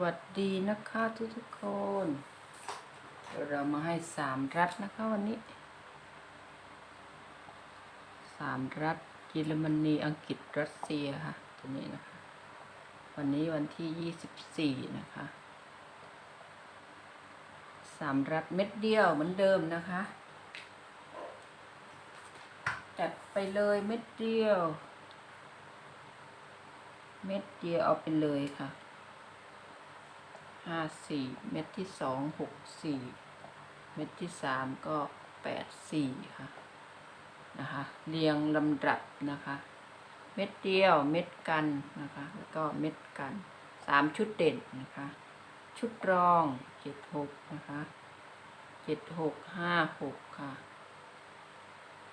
วัสดีนะคะทุกทุกคนเดี๋ยวเรามาให้สามรัฐนะคะวันนี้สามรัฐเยอรมนีอังกฤษรัสเซียค่ะตัวนี้นะคะ วันนี้วันที่ยี่สิบสี่นะคะสามรัฐเม็ดเดียวเหมือนเดิมนะคะจัดไปเลยเม็ดเดียว เม็ดเดียวเอาไปเลยค่ะ ห้าสี่เม็ดที่สองหกสี่เม็ดที่สามก็แปดสี่ค่ะนะคะเรียงลำดับนะคะ เม็ดเดียวเม็ดกันนะคะแล้วก็เม็ดกันสามชุดเด่นนะคะ ชุดรองเจ็ดหกนะคะเจ็ดหกห้าหกค่ะ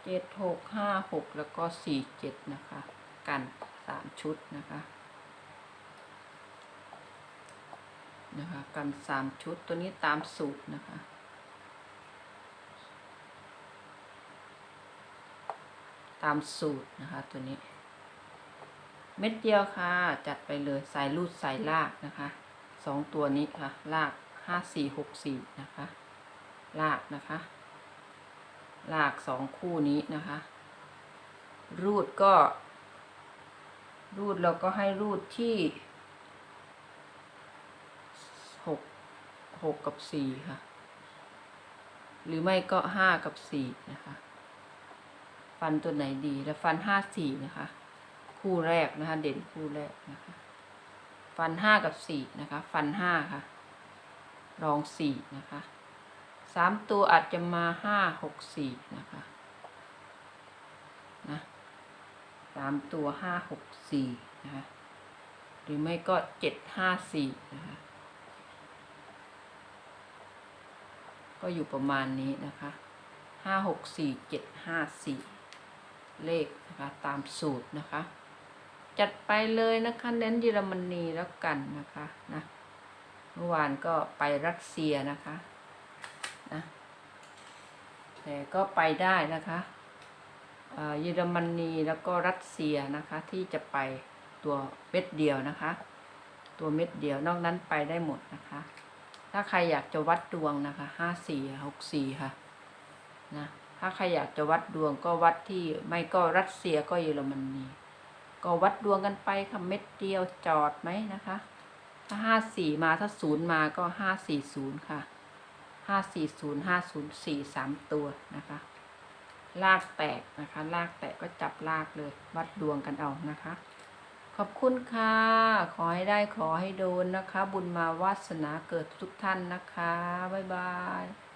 เจ็ดหกห้าหกแล้วก็สี่เจ็ดนะคะ กันสามชุดนะคะ นะคะกันสามชุดตัวนี้ตามสูตรนะคะ ตามสูตรนะคะตัวนี้ เม็ดเดียวค่ะ จัดไปเลยสายรูดสายลากนะคะสองตัวนี้ค่ะลากห้าสี่หกสี่นะคะลากนะคะ ลากสองคู่นี้นะคะ รูดก็ รูดเราก็ให้รูดที่ หก หกกับสี่ค่ะ หรือไม่ก็ห้ากับสี่นะคะ ฟันตัวไหนดีแล้วฟันห้าสี่นะคะ คู่แรกนะคะ เด่นคู่แรกนะคะ ฟันห้ากับสี่นะคะ ฟันห้าค่ะ รองสี่นะคะสามตัวอาจจะมาห้าหกสี่นะคะนะสามตัวห้าหกสี่นะคะ หรือไม่ก็เจ็ดห้าสี่นะคะ ก็อยู่ประมาณนี้นะคะห้าหกสี่เจ็ดห้าสี่เลขนะคะตามสูตรนะคะ จัดไปเลยนะคะเน้นเยอรมนีแล้วกันนะคะนะเมื่อวานก็ไปรัสเซียนะคะนะแต่ก็ไปได้นะคะเยอรมนีแล้วก็รัสเซียนะคะที่จะไปตัวเม็ดเดียวนะคะ ตัวเม็ดเดียวนอกนั้นไปได้หมดนะคะ ถ้าใครอยากจะวัดดวงนะคะห้าสี่หกสี่ค่ะนะถ้าใครอยากจะวัดดวงก็วัดที่ไม่ก็รัสเซียก็เยอรมนีก็วัดดวงกันไปค่ะเม็ดเดียวจอดไหมนะคะ ถ้าห้าสี่มาถ้าศูนย์มาก็ห้าสี่ศูนย์ค่ะห้าสี่ศูนย์ห้าศูนย์สี่สามตัวนะคะ ลากแตกนะคะ ลากแตกก็จับลากเลย วัดดวงกันเอานะคะ ขอบคุณค่ะ ขอให้ได้ขอให้โดนนะคะ บุญมาวาสนาเกิดทุกท่านนะคะ บ๊ายบาย